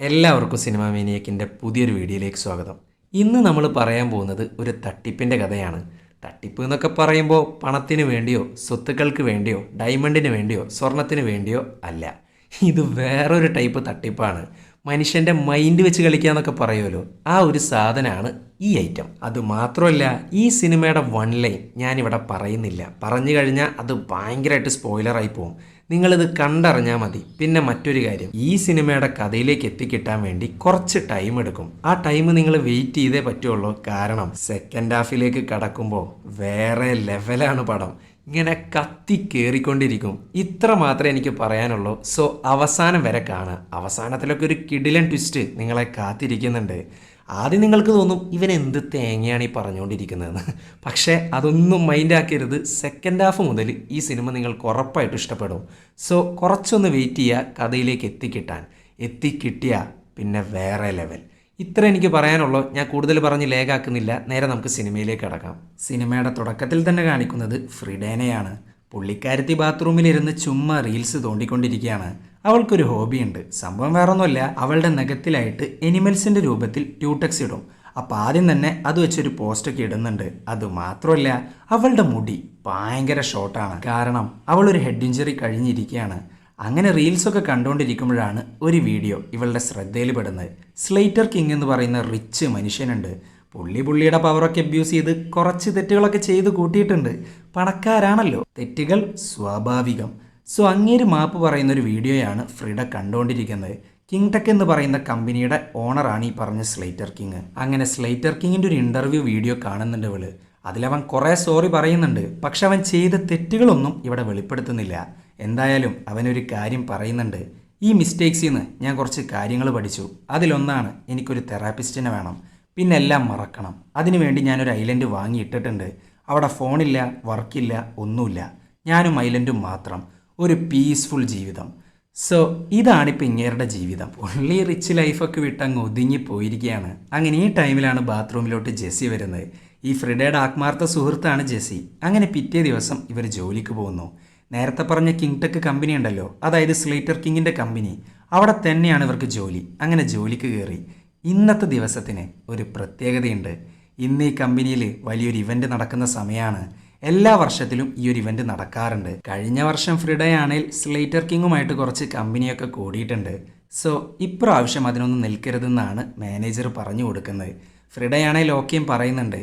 എല്ലാവർക്കും സിനിമ മേനിയക്കിന്റെ പുതിയൊരു വീഡിയോയിലേക്ക് സ്വാഗതം. ഇന്ന് നമ്മൾ പറയാൻ പോകുന്നത് ഒരു തട്ടിപ്പിന്റെ കഥയാണ്. തട്ടിപ്പ് എന്നൊക്കെ പറയുമ്പോൾ പണത്തിന് വേണ്ടിയോ സ്വത്തുക്കൾക്ക് വേണ്ടിയോ ഡയമണ്ടിന് വേണ്ടിയോ സ്വർണത്തിന് വേണ്ടിയോ അല്ല. ഇത് വേറൊരു ടൈപ്പ് തട്ടിപ്പാണ്. മനുഷ്യന്റെ മൈൻഡ് വെച്ച് കളിക്കുക എന്നൊക്കെ പറയുമല്ലോ. ആ ഒരു സാധനമാണ് ഈ ഐറ്റം. അത് മാത്രമല്ല ഈ സിനിമയുടെ വൺ ലൈൻ ഞാനിവിടെ പറയുന്നില്ല. പറഞ്ഞു കഴിഞ്ഞാൽ അത് ഭയങ്കരമായിട്ട് സ്പോയിലറായി പോകും. നിങ്ങളിത് കണ്ടറിഞ്ഞാൽ മതി. പിന്നെ മറ്റൊരു കാര്യം. ഈ സിനിമയുടെ കഥയിലേക്ക് എത്തിക്കിട്ടാൻ വേണ്ടി കുറച്ച് ടൈം എടുക്കും. ആ ടൈം നിങ്ങൾ വെയിറ്റ് ചെയ്തേ പറ്റുള്ളൂ. കാരണം സെക്കൻഡ് ഹാഫിലേക്ക് കടക്കുമ്പോൾ വേറെ ലെവലാണ് പടം. ഇങ്ങനെ കത്തി കയറിക്കൊണ്ടിരിക്കും ഇത്ര മാത്രമേ എനിക്ക് പറയാനുള്ളൂ. സോ അവസാനം വരെ കാണുക. അവസാനത്തിലൊക്കെ ഒരു കിടിലൻ ട്വിസ്റ്റ് നിങ്ങളെ കാത്തിരിക്കുന്നുണ്ട്. ആദ്യം നിങ്ങൾക്ക് തോന്നും ഇവൻ എന്ത് തേങ്ങയാണ് ഈ പറഞ്ഞുകൊണ്ടിരിക്കുന്നതെന്ന്. പക്ഷേ അതൊന്നും മൈൻഡ് ആക്കരുത്. സെക്കൻഡ് ഹാഫ് മുതൽ ഈ സിനിമ നിങ്ങൾക്ക് ഉറപ്പായിട്ട് ഇഷ്ടപ്പെടും. സോ കുറച്ചൊന്ന് വെയിറ്റ് ചെയ്യുക കഥയിലേക്ക് എത്തിക്കിട്ടാൻ. എത്തിക്കിട്ടിയ പിന്നെ വേറെ ലെവൽ ഇത്ര എനിക്ക് പറയാനുള്ളൂ. ഞാൻ കൂടുതൽ പറഞ്ഞ് ലേഖാക്കുന്നില്ല നേരെ നമുക്ക് സിനിമയിലേക്ക് കടക്കാം. സിനിമയുടെ തുടക്കത്തിൽ തന്നെ കാണിക്കുന്നത് ഫ്രിഡേനയാണ്. പുള്ളിക്കാരത്തി ബാത്റൂമിലിരുന്ന് ചുമ്മാ റീൽസ് തോണ്ടിക്കൊണ്ടിരിക്കുകയാണ്. അവൾക്കൊരു ഹോബിയുണ്ട്. സംഭവം വേറൊന്നുമല്ല അവളുടെ നഖത്തിലായിട്ട് എനിമൽസിന്റെ രൂപത്തിൽ ട്യൂടെക്സ് ഇടും. അപ്പം ആദ്യം തന്നെ അത് വെച്ചൊരു പോസ്റ്റൊക്കെ ഇടുന്നുണ്ട്. അത് മാത്രമല്ല അവളുടെ മുടി ഭയങ്കര ഷോർട്ടാണ് കാരണം അവൾ ഒരു ഹെഡ് ഇഞ്ചറി കഴിഞ്ഞിരിക്കുകയാണ്. അങ്ങനെ റീൽസൊക്കെ കണ്ടുകൊണ്ടിരിക്കുമ്പോഴാണ് ഒരു വീഡിയോ ഇവളുടെ ശ്രദ്ധയിൽ പെടുന്നത്. സ്ലേറ്റർ കിങ് എന്ന് പറയുന്ന റിച്ച് മനുഷ്യനുണ്ട്. പുള്ളി പുള്ളിയുടെ പവറൊക്കെ അബ്യൂസ് ചെയ്ത് കുറച്ച് തെറ്റുകളൊക്കെ ചെയ്ത് കൂട്ടിയിട്ടുണ്ട്. പണക്കാരാണല്ലോ. തെറ്റുകൾ സ്വാഭാവികം. സോ അങ്ങേര് മാപ്പ് പറയുന്ന ഒരു വീഡിയോയാണ് ഫ്രീഡ കണ്ടുകൊണ്ടിരിക്കുന്നത് കിങ് ടെക് എന്ന് പറയുന്ന കമ്പനിയുടെ ഓണറാണ് ഈ പറഞ്ഞ സ്ലേറ്റർ കിങ്. അങ്ങനെ സ്ലേറ്റർ കിങ്ങിന്റെ ഒരു ഇന്റർവ്യൂ വീഡിയോ കാണുന്നുണ്ട് ഇവൾ. അതിലവൻ കുറേ സോറി പറയുന്നുണ്ട്. പക്ഷെ അവൻ ചെയ്ത തെറ്റുകളൊന്നും ഇവിടെ വെളിപ്പെടുത്തുന്നില്ല. എന്തായാലും അവനൊരു കാര്യം പറയുന്നുണ്ട്. ഈ മിസ്റ്റേക്സിൽ നിന്ന് ഞാൻ കുറച്ച് കാര്യങ്ങൾ പഠിച്ചു. അതിലൊന്നാണ് എനിക്കൊരു തെറാപ്പിസ്റ്റിനെ വേണം. പിന്നെ എല്ലാം മറക്കണം. അതിനുവേണ്ടി ഞാനൊരു ഐലൻഡ് വാങ്ങിയിട്ടിട്ടുണ്ട്. അവിടെ ഫോണില്ല വർക്കില്ല ഒന്നുമില്ല. ഞാനും ഐലൻഡും മാത്രം. ഒരു പീസ്ഫുൾ ജീവിതം. സോ ഇതാണിപ്പോൾ ഇങ്ങേരുടെ ജീവിതം. ഉള്ളി റിച്ച് ലൈഫൊക്കെ വിട്ട് അങ്ങ് ഒതുങ്ങി പോയിരിക്കുകയാണ് അങ്ങനെ ഈ ടൈമിലാണ് ബാത്റൂമിലോട്ട് ജെസ്സി വരുന്നത്. ഈ ഫ്രിഡയുടെ ആത്മാർത്ഥ സുഹൃത്താണ് ജെസ്സി. അങ്ങനെ പിറ്റേ ദിവസം ഇവർ ജോലിക്ക് പോകുന്നു. നേരത്തെ പറഞ്ഞ കിങ് ടെക് കമ്പനി ഉണ്ടല്ലോ. അതായത് സ്ലേറ്റർ കിങ്ങിന്റെ കമ്പനി അവിടെ തന്നെയാണ് ഇവർക്ക് ജോലി. അങ്ങനെ ജോലിക്ക് കയറി. ഇന്നത്തെ ദിവസത്തിന് ഒരു പ്രത്യേകതയുണ്ട്. ഇന്ന് ഈ കമ്പനിയിൽ വലിയൊരു ഇവന്റ് നടക്കുന്ന സമയമാണ് എല്ലാ വർഷത്തിലും ഈ ഒരു ഇവന്റ് നടക്കാറുണ്ട്. കഴിഞ്ഞ വർഷം ഫ്രിഡേ ആണെങ്കിൽ സ്ലേറ്റർ കിങ്ങുമായിട്ട് കുറച്ച് കമ്പനിയൊക്കെ കൂടിയിട്ടുണ്ട്. സോ ഇപ്രാവശ്യം അതിനൊന്നും നിൽക്കരുതെന്നാണ് മാനേജർ പറഞ്ഞു കൊടുക്കുന്നത്. ഫ്രിഡയാണെങ്കിൽ ഓക്കെയും പറയുന്നുണ്ട്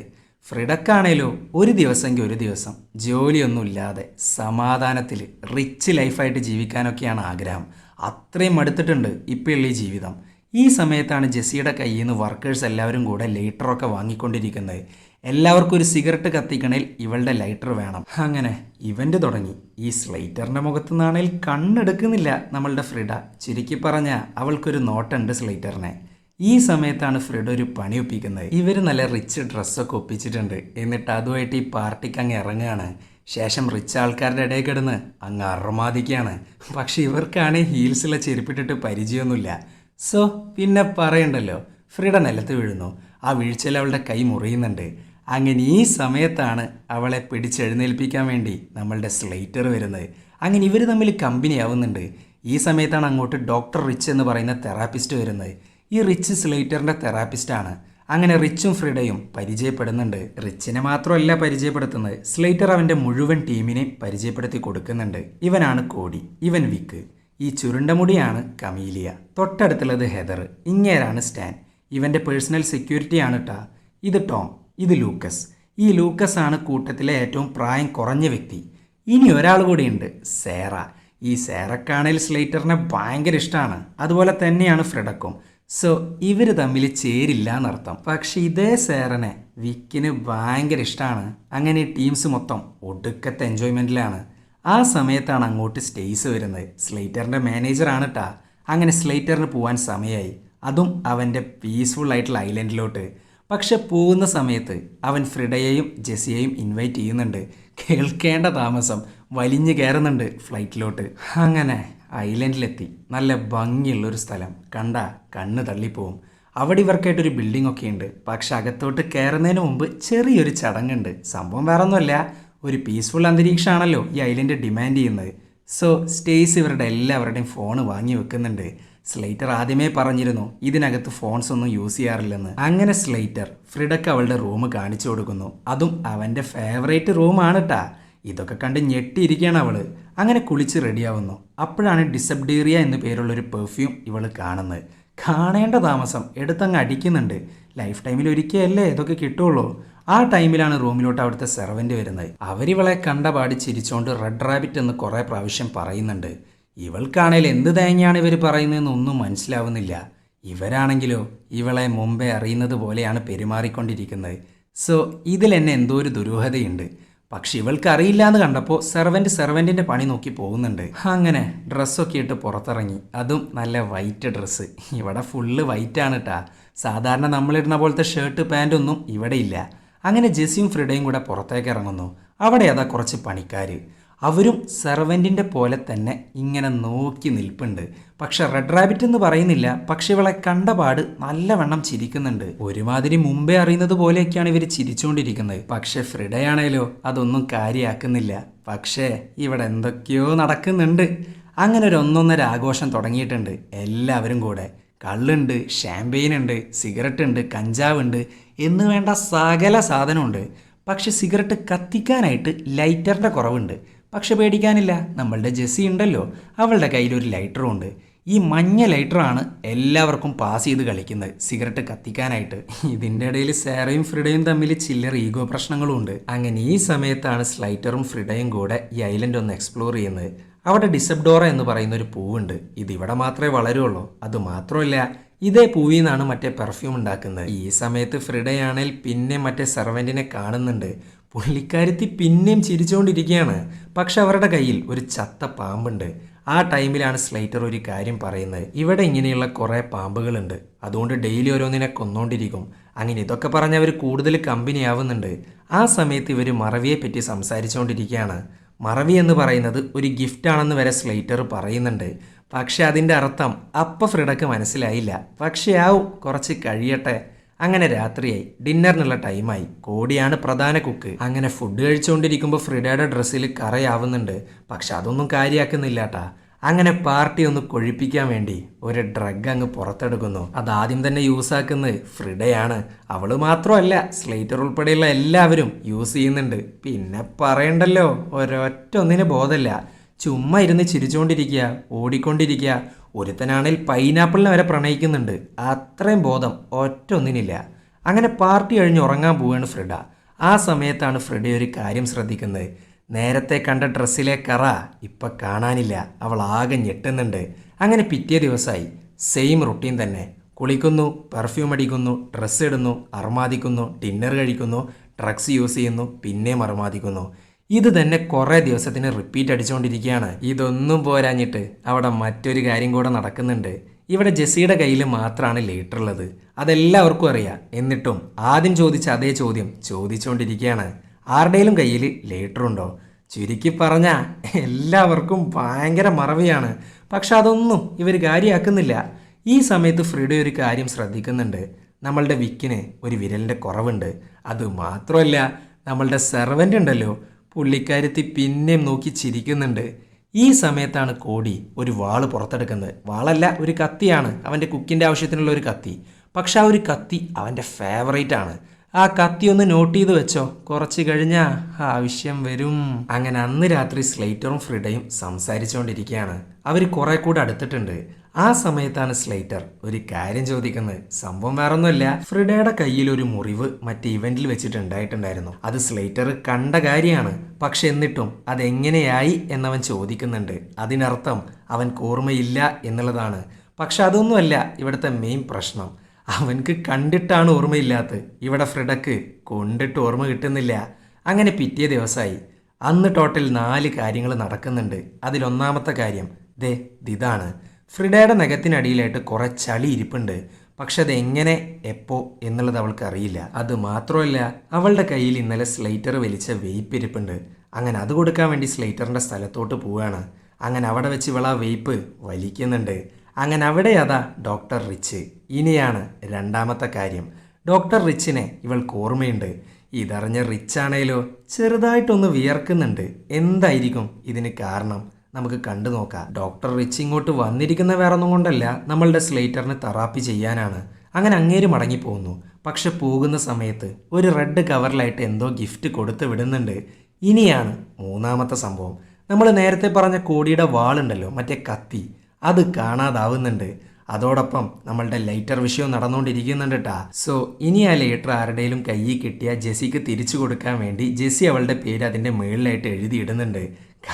ഫ്രിഡക്കാണേലോ ഒരു ദിവസമെങ്കിൽ ഒരു ദിവസം ജോലിയൊന്നുമില്ലാതെ സമാധാനത്തിൽ റിച്ച് ലൈഫായിട്ട് ജീവിക്കാനൊക്കെയാണ് ആഗ്രഹം. അത്രയും മടുത്തിട്ടുണ്ട് ഇപ്പോഴുള്ള ഈ ജീവിതം. ഈ സമയത്താണ് ജെസ്സിയുടെ കയ്യിൽ നിന്ന് വർക്കേഴ്സ് എല്ലാവരും കൂടെ ലേറ്ററൊക്കെ വാങ്ങിക്കൊണ്ടിരിക്കുന്നത്. എല്ലാവർക്കും ഒരു സിഗരറ്റ് കത്തിക്കണേൽ ഇവളുടെ ലൈറ്റർ വേണം. അങ്ങനെ ഇവന്റ് തുടങ്ങി. ഈ സ്ലൈറ്ററിന്റെ മുഖത്ത് നിന്നാണേൽ കണ്ണെടുക്കുന്നില്ല നമ്മളുടെ ഫ്രിഡ. ചുരുക്കി പറഞ്ഞ അവൾക്കൊരു നോട്ടുണ്ട് സ്ലൈറ്ററിനെ. ഈ സമയത്താണ് ഫ്രിഡ് ഒരു പണി ഒപ്പിക്കുന്നത്. ഇവർ നല്ല റിച്ച് ഡ്രസ്സൊക്കെ ഒപ്പിച്ചിട്ടുണ്ട്. എന്നിട്ട് അതുമായിട്ട് ഈ പാർട്ടിക്ക് അങ്ങ് ഇറങ്ങുകയാണ് ശേഷം റിച്ച് ആൾക്കാരുടെ ഇടയിൽ കിടന്ന് അങ്ങ് അറമാദിക്കുകയാണ് പക്ഷെ ഇവർക്കാണ് ഹീൽസിലെ ചെരുപ്പിട്ടിട്ട് പരിചയമൊന്നുമില്ല. സോ പിന്നെ പറയണ്ടല്ലോ. ഫ്രിഡ നിലത്ത് വീഴുന്നു. ആ വീഴ്ചയിൽ അവളുടെ കൈ മുറിയുന്നുണ്ട്. അങ്ങനെ ഈ സമയത്താണ് അവളെ പിടിച്ചെഴുന്നേൽപ്പിക്കാൻ വേണ്ടി നമ്മളുടെ സ്ലേറ്റർ വരുന്നത്. അങ്ങനെ ഇവർ തമ്മിൽ കമ്പനി ആവുന്നുണ്ട് ഈ സമയത്താണ് അങ്ങോട്ട് ഡോക്ടർ റിച്ച് എന്ന് പറയുന്ന തെറാപ്പിസ്റ്റ് വരുന്നത്. ഈ റിച്ച് സ്ലേറ്ററിന്റെ തെറാപ്പിസ്റ്റാണ് അങ്ങനെ റിച്ചും ഫ്രിഡയും പരിചയപ്പെടുന്നുണ്ട്. റിച്ചിനെ മാത്രമല്ല പരിചയപ്പെടുത്തുന്നത്. സ്ലേറ്റർ അവന്റെ മുഴുവൻ ടീമിനെ പരിചയപ്പെടുത്തി കൊടുക്കുന്നുണ്ട്. ഇവനാണ് കോടി ഇവൻ വിക്ക്. ഈ ചുരുണ്ട മുടിയാണ് കമീലിയ. തൊട്ടടുത്തുള്ളത് ഹെദർ. ഇങ്ങേരാണ് സ്റ്റാൻ. ഇവന്റെ പേഴ്സണൽ സെക്യൂരിറ്റി ആണ് ട്ടാ. ഇത് ടോം ഇത് ലൂക്കസ്. ഈ ലൂക്കസ് ആണ് കൂട്ടത്തിലെ ഏറ്റവും പ്രായം കുറഞ്ഞ വ്യക്തി. ഇനി ഒരാൾ കൂടിയുണ്ട് സേറ. ഈ സേറക്കാണേൽ സ്ലേറ്ററിനെ ഭയങ്കര ഇഷ്ടമാണ് അതുപോലെ തന്നെയാണ് ഫ്രെഡക്കും. സോ ഇവർ തമ്മിൽ ചേരില്ല എന്നർത്ഥം. പക്ഷെ ഇതേ സേറനെ വിക്കിന് ഭയങ്കര ഇഷ്ടമാണ് അങ്ങനെ ടീംസ് മൊത്തം ഒടുക്കത്തെ എൻജോയ്മെന്റിലാണ് ആ സമയത്താണ് അങ്ങോട്ട് സ്റ്റേസ് വരുന്നത്. സ്ലേറ്ററിന്റെ മാനേജറാണ് കേട്ടാ അങ്ങനെ സ്ലേറ്ററിന് പോകാൻ സമയമായി അതും അവന്റെ പീസ്ഫുൾ ആയിട്ടുള്ള ഐലൻഡിലോട്ട് പക്ഷെ പോകുന്ന സമയത്ത് അവൻ ഫ്രിഡയെയും ജെസിയെയും ഇൻവൈറ്റ് ചെയ്യുന്നുണ്ട്. കേൾക്കേണ്ട താമസം വലിഞ്ഞു കയറുന്നുണ്ട് ഫ്ലൈറ്റിലോട്ട് അങ്ങനെ ഐലൻഡിലെത്തി നല്ല ഭംഗിയുള്ളൊരു സ്ഥലം. കണ്ട കണ്ണ് തള്ളിപ്പോവും. അവിടെ ഇവർക്കായിട്ടൊരു ബിൽഡിംഗ് ഒക്കെ ഉണ്ട് പക്ഷെ അകത്തോട്ട് കയറുന്നതിന് മുമ്പ് ചെറിയൊരു ചടങ്ങുണ്ട്. സംഭവം വേറെ ഒന്നുമല്ല ഒരു പീസ്ഫുൾ അന്തരീക്ഷമാണല്ലോ ഈ ഐലൻഡ് ഡിമാൻഡ് ചെയ്യുന്നത്. സോ സ്റ്റേസ് ഇവരുടെ എല്ലാവരുടെയും ഫോൺ വാങ്ങി വെക്കുന്നുണ്ട്. സ്ലേറ്റർ ആദ്യമേ പറഞ്ഞിരുന്നു ഇതിനകത്ത് ഫോൺസ് ഒന്നും യൂസ് ചെയ്യാറില്ലെന്ന്. അങ്ങനെ സ്ലേറ്റർ ഫ്രിഡക്ക് അവളുടെ റൂം കാണിച്ചു കൊടുക്കുന്നു. അതും അവന്റെ ഫേവറേറ്റ് റൂമാണ് ട്ടാ ഇതൊക്കെ കണ്ട് ഞെട്ടിയിരിക്കുകയാണ് അവൾ. അങ്ങനെ കുളിച്ച് റെഡിയാവുന്നു അപ്പോഴാണ് ഡിസബ്ഡീറിയ എന്നു പേരുള്ള ഒരു പെർഫ്യൂം ഇവൾ കാണുന്നത്. കാണേണ്ട താമസം എടുത്തങ്ങ് അടിക്കുന്നുണ്ട്. ലൈഫ് ടൈമിൽ ഒരിക്കലല്ലേ ഇതൊക്കെ കിട്ടുള്ളൂ. ആ ടൈമിലാണ് റൂമിലോട്ട് അവിടുത്തെ സെർവന്റ് വരുന്നത്. അവരിവളെ കണ്ട പാടി ചിരിച്ചുകൊണ്ട് റെഡ് റാബിറ്റ് എന്ന് കുറേ പ്രാവശ്യം പറയുന്നുണ്ട്. ഇവൾക്കാണേൽ എന്ത് തേങ്ങയാണ് ഇവർ പറയുന്നതെന്ന് ഒന്നും മനസ്സിലാവുന്നില്ല. ഇവരാണെങ്കിലോ ഇവളെ മുമ്പേ അറിയുന്നത് പോലെയാണ് പെരുമാറിക്കൊണ്ടിരിക്കുന്നത്. സോ ഇതിൽ എന്നെ എന്തോ ഒരു ദുരൂഹതയുണ്ട്. പക്ഷെ ഇവൾക്ക് അറിയില്ല എന്ന് കണ്ടപ്പോൾ സെർവന്റ് സെർവന്റിന്റെ പണി നോക്കി പോകുന്നുണ്ട്. അങ്ങനെ ഡ്രസ്സൊക്കെ ഇട്ട് പുറത്തിറങ്ങി. അതും നല്ല വൈറ്റ് ഡ്രസ്സ്. ഇവിടെ ഫുള്ള് വൈറ്റാണ് കേട്ടാ സാധാരണ നമ്മളിടുന്ന പോലത്തെ ഷർട്ട് പാന്റൊന്നും ഇവിടെ ഇല്ല. അങ്ങനെ ജെസ്സിയും ഫ്രിഡയും കൂടെ പുറത്തേക്ക് ഇറങ്ങുന്നു. അവിടെ അതാ കുറച്ച് പണിക്കാർ അവരും സെർവന്റിന്റെ പോലെ തന്നെ ഇങ്ങനെ നോക്കി നിൽപ്പുണ്ട്. പക്ഷെ റെഡ് റാബിറ്റ് എന്ന് പറയുന്നില്ല. പക്ഷെ ഇവളെ കണ്ടപാട് നല്ലവണ്ണം ചിരിക്കുന്നുണ്ട്. ഒരുമാതിരി മുമ്പേ അറിയുന്നത് പോലെയൊക്കെയാണ് ഇവർ ചിരിച്ചുകൊണ്ടിരിക്കുന്നത്. പക്ഷെ ഫ്രിഡയാണേലോ അതൊന്നും കാര്യമാക്കുന്നില്ല പക്ഷേ ഇവിടെ എന്തൊക്കെയോ നടക്കുന്നുണ്ട്. അങ്ങനെ ഒരു ഒന്നൊന്നര ആഘോഷം തുടങ്ങിയിട്ടുണ്ട്. എല്ലാവരും കൂടെ. കള്ളുണ്ട് ഷാമ്പെയിൻ ഉണ്ട് സിഗരറ്റ് ഉണ്ട് കഞ്ചാവ് ഉണ്ട് എന്ന് വേണ്ട സകല സാധനമുണ്ട്. പക്ഷെ സിഗരറ്റ് കത്തിക്കാനായിട്ട് ലൈറ്ററിന്റെ കുറവുണ്ട്. പക്ഷെ പേടിക്കാനില്ല. നമ്മളുടെ ജെസ്സി ഉണ്ടല്ലോ. അവളുടെ കയ്യിൽ ഒരു ലൈറ്ററും ഉണ്ട്. ഈ മഞ്ഞ ലൈറ്ററാണ് എല്ലാവർക്കും പാസ് ചെയ്ത് കളിക്കുന്നത്. സിഗരറ്റ് കത്തിക്കാനായിട്ട്. ഇതിന്റെ ഇടയിൽ സാറയും ഫ്രിഡയും തമ്മിൽ ചില്ലറ ഈഗോ പ്രശ്നങ്ങളും ഉണ്ട്. അങ്ങനെ ഈ സമയത്താണ് സ്ലൈറ്ററും ഫ്രിഡയും കൂടെ ഈ ഐലൻഡ് ഒന്ന് എക്സ്പ്ലോർ ചെയ്യുന്നത്. അവിടെ ഡിസബ്ഡോറ എന്ന് പറയുന്ന ഒരു പൂവുണ്ട്. ഇത് ഇവിടെ മാത്രമേ വളരുള്ളൂ. അത് മാത്രമല്ല ഇതേ പൂവിൽ നിന്നാണ് മറ്റേ പെർഫ്യൂം ഉണ്ടാക്കുന്നത്. ഈ സമയത്ത് ഫ്രിഡയാണേൽ പിന്നെ മറ്റേ സെർവന്റിനെ കാണുന്നുണ്ട്. പുള്ളിക്കാരത്തി പിന്നെയും ചിരിച്ചുകൊണ്ടിരിക്കുകയാണ് പക്ഷെ അവരുടെ കയ്യിൽ ഒരു ചത്ത പാമ്പുണ്ട്. ആ ടൈമിലാണ് സ്ലൈറ്റർ ഒരു കാര്യം പറയുന്നത്. ഇവിടെ ഇങ്ങനെയുള്ള കുറേ പാമ്പുകളുണ്ട്. അതുകൊണ്ട് ഡെയിലി ഓരോന്നിനെ കൊന്നുകൊണ്ടിരിക്കും അങ്ങനെ ഇതൊക്കെ പറഞ്ഞ് അവർ കൂടുതൽ കമ്പനി ആവുന്നുണ്ട് ആ സമയത്ത് ഇവർ മറവിയെ പറ്റി സംസാരിച്ചുകൊണ്ടിരിക്കുകയാണ് മറവി എന്ന് പറയുന്നത് ഒരു ഗിഫ്റ്റ് ആണെന്ന് വരെ സ്ലൈറ്റർ പറയുന്നുണ്ട്. പക്ഷേ അതിന്റെ അർത്ഥം അപ്പ ഫ്രിഡക്ക് മനസ്സിലായില്ല. പക്ഷേ ആവും കുറച്ച് കഴിയട്ടെ. അങ്ങനെ രാത്രിയായി. ഡിന്നറിനുള്ള ടൈമായി. കോടിയാണ് പ്രധാന കുക്ക്. അങ്ങനെ ഫുഡ് കഴിച്ചുകൊണ്ടിരിക്കുമ്പോൾ ഫ്രിഡയുടെ ഡ്രസ്സിൽ കറയാവുന്നുണ്ട്. പക്ഷെ അതൊന്നും കാര്യമാക്കുന്നില്ലാട്ടാ അങ്ങനെ പാർട്ടി ഒന്ന് കൊഴിപ്പിക്കാൻ വേണ്ടി ഒരു ഡ്രഗ് അങ്ങ് പുറത്തെടുക്കുന്നു. അത് ആദ്യം തന്നെ യൂസ് ആക്കുന്നത് ഫ്രിഡയാണ്. അവൾ മാത്രമല്ല സ്ലേറ്റർ ഉൾപ്പെടെയുള്ള എല്ലാവരും യൂസ് ചെയ്യുന്നുണ്ട്. പിന്നെ പറയണ്ടല്ലോ ഒരൊറ്റ ഒന്നിന് ബോധമില്ല. ചുമ്മാ ഇരുന്ന് ചിരിച്ചുകൊണ്ടിരിക്കുക ഓടിക്കൊണ്ടിരിക്കുക ഒരുത്തനാണെങ്കിൽ പൈനാപ്പിളിനെ വരെ പ്രണയിക്കുന്നുണ്ട്. അത്രയും ബോധം ഒറ്റ ഒന്നിനില്ല. അങ്ങനെ പാർട്ടി കഴിഞ്ഞ് ഉറങ്ങാൻ പോവുകയാണ് ഫ്രിഡ. ആ സമയത്താണ് ഫ്രിഡ ഒരു കാര്യം ശ്രദ്ധിക്കുന്നത്. നേരത്തെ കണ്ട ഡ്രസ്സിലെ കറ ഇപ്പം കാണാനില്ല. അവൾ ആകെ ഞെട്ടുന്നുണ്ട്. അങ്ങനെ പിറ്റേ ദിവസമായി സെയിം റുട്ടീൻ തന്നെ. കുളിക്കുന്നു പെർഫ്യൂം അടിക്കുന്നു ഡ്രസ്സ് ഇടുന്നു അർമാദിക്കുന്നു ഡിന്നർ കഴിക്കുന്നു ഡ്രഗ്സ് യൂസ് ചെയ്യുന്നു പിന്നെയും അർമാദിക്കുന്നു. ഇത് തന്നെ കുറേ ദിവസത്തിന് റിപ്പീറ്റ് അടിച്ചുകൊണ്ടിരിക്കുകയാണ് ഇതൊന്നും പോരാഞ്ഞിട്ട് അവിടെ മറ്റൊരു കാര്യം കൂടെ നടക്കുന്നുണ്ട്. ഇവിടെ ജെസ്സിയുടെ കയ്യിൽ മാത്രമാണ് ലേറ്റർ ഉള്ളത്. അതെല്ലാവർക്കും അറിയാം. എന്നിട്ടും ആദ്യം ചോദിച്ച അതേ ചോദ്യം ചോദിച്ചുകൊണ്ടിരിക്കുകയാണ് ആരുടെയും കയ്യിൽ ലേറ്റർ ഉണ്ടോ? ചുരുക്കി പറഞ്ഞ എല്ലാവർക്കും ഭയങ്കര മറവിയാണ്. പക്ഷെ അതൊന്നും ഇവർ കാര്യമാക്കുന്നില്ല ഈ സമയത്ത് ഫ്രീഡ ഒരു കാര്യം ശ്രദ്ധിക്കുന്നുണ്ട്. നമ്മളുടെ വിക്കിന് ഒരു വിരലിന്റെ കുറവുണ്ട്. അത് മാത്രമല്ല നമ്മളുടെ സെർവന്റ് ഉണ്ടല്ലോ. പുള്ളിക്കാരത്തി പിന്നെയും നോക്കി ചിരിക്കുന്നുണ്ട്. ഈ സമയത്താണ് കോടി ഒരു വാൾ പുറത്തെടുക്കുന്നത്. വാളല്ല ഒരു കത്തിയാണ്. അവന്റെ കുക്കിന്റെ ആവശ്യത്തിനുള്ള ഒരു കത്തി. പക്ഷെ ആ ഒരു കത്തി അവന്റെ ഫേവറേറ്റ് ആണ്. ആ കത്തി ഒന്ന് നോട്ട് ചെയ്ത് വെച്ചോ. കുറച്ച് കഴിഞ്ഞാൽ ആവശ്യം വരും. അങ്ങനെ അന്ന് രാത്രി സ്ലേറ്ററും ഫ്രിഡയും സംസാരിച്ചുകൊണ്ടിരിക്കുകയാണ്. അവർ കുറെ കൂടെ അടുത്തിട്ടുണ്ട്. ആ സമയത്താണ് സ്ലൈറ്റർ ഒരു കാര്യം ചോദിക്കുന്നത്. സംഭവം വേറൊന്നുമില്ല. ഫ്രിഡയുടെ കയ്യിൽ ഒരു മുറിവ് മറ്റേ ഇവന്റിൽ വെച്ചിട്ട് വെച്ചിട്ടുണ്ടായിട്ടുണ്ടായിരുന്നു. അത് സ്ലൈറ്റർ കണ്ട കാര്യമാണ്. പക്ഷെ എന്നിട്ടും അതെങ്ങനെയായി എന്നവൻ ചോദിക്കുന്നുണ്ട്. അതിനർത്ഥം അവൻ ഓർമ്മയില്ല എന്നുള്ളതാണ്. പക്ഷെ അതൊന്നുമല്ല ഇവിടുത്തെ മെയിൻ പ്രശ്നം. അവൻക്ക് കണ്ടിട്ടാണ് ഓർമ്മയില്ലാത്തത്. ഇവിടെ ഫ്രിഡക്ക് കൊണ്ടിട്ട് ഓർമ്മ കിട്ടുന്നില്ല. അങ്ങനെ പിറ്റേ ദിവസമായി. അന്ന് ടോട്ടൽ നാല് കാര്യങ്ങൾ നടക്കുന്നുണ്ട്. അതിലൊന്നാമത്തെ കാര്യം ദേ ഇതാണ്. ഫ്രിഡയുടെ നഖത്തിനടിയിലായിട്ട് കുറേ ചളി ഇരിപ്പുണ്ട്. പക്ഷെ അത് എങ്ങനെ എപ്പോ എന്നുള്ളത് അവൾക്ക് അറിയില്ല. അത് മാത്രമല്ല അവളുടെ കയ്യിൽ ഇന്നലെ സ്ലൈറ്റർ വലിച്ച വെയ്പ്പ് ഇരിപ്പുണ്ട്. അങ്ങനെ അത് കൊടുക്കാൻ വേണ്ടി സ്ലൈറ്ററിന്റെ സ്ഥലത്തോട്ട് പോവുകയാണ് അങ്ങനെ അവിടെ വെച്ച് ഇവൾ ആ വെയ്പ്പ് വലിക്കുന്നുണ്ട്. അങ്ങനെ അവിടെ അതാ ഡോക്ടർ റിച്ച്. ഇനിയാണ് രണ്ടാമത്തെ കാര്യം. ഡോക്ടർ റിച്ചിനെ ഇവൾക്ക് ഓർമ്മയുണ്ട്. ഇതറിഞ്ഞ റിച്ചാണേലോ ചെറുതായിട്ടൊന്ന് വിയർക്കുന്നുണ്ട്. എന്തായിരിക്കും ഇതിന് കാരണം? നമുക്ക് കണ്ടു നോക്കാം. ഡോക്ടർ റിച്ച് ഇങ്ങോട്ട് വന്നിരിക്കുന്ന വേറൊന്നും കൊണ്ടല്ല നമ്മളുടെ സ്ലേറ്ററിന് തെറാപ്പി ചെയ്യാനാണ്. അങ്ങനെ അങ്ങേര് മടങ്ങിപ്പോകുന്നു പക്ഷെ പോകുന്ന സമയത്ത് ഒരു റെഡ് കവറിലായിട്ട് എന്തോ ഗിഫ്റ്റ് കൊടുത്തു വിടുന്നുണ്ട്. ഇനിയാണ് മൂന്നാമത്തെ സംഭവം. നമ്മൾ നേരത്തെ പറഞ്ഞ കോടിയുടെ വാളുണ്ടല്ലോ മറ്റേ കത്തി. അത് കാണാതാവുന്നുണ്ട്. അതോടൊപ്പം നമ്മളുടെ ലൈറ്റർ വിഷയം നടന്നുകൊണ്ടിരിക്കുന്നുണ്ട് കേട്ടാ സോ ഇനി ആ ലൈറ്റർ ആരുടെയും കയ്യിൽ കിട്ടിയ ജെസിക്ക് തിരിച്ചു കൊടുക്കാൻ വേണ്ടി ജെസ്സി അവളുടെ പേര് അതിന്റെ മുകളിലായിട്ട് എഴുതിയിടുന്നുണ്ട്.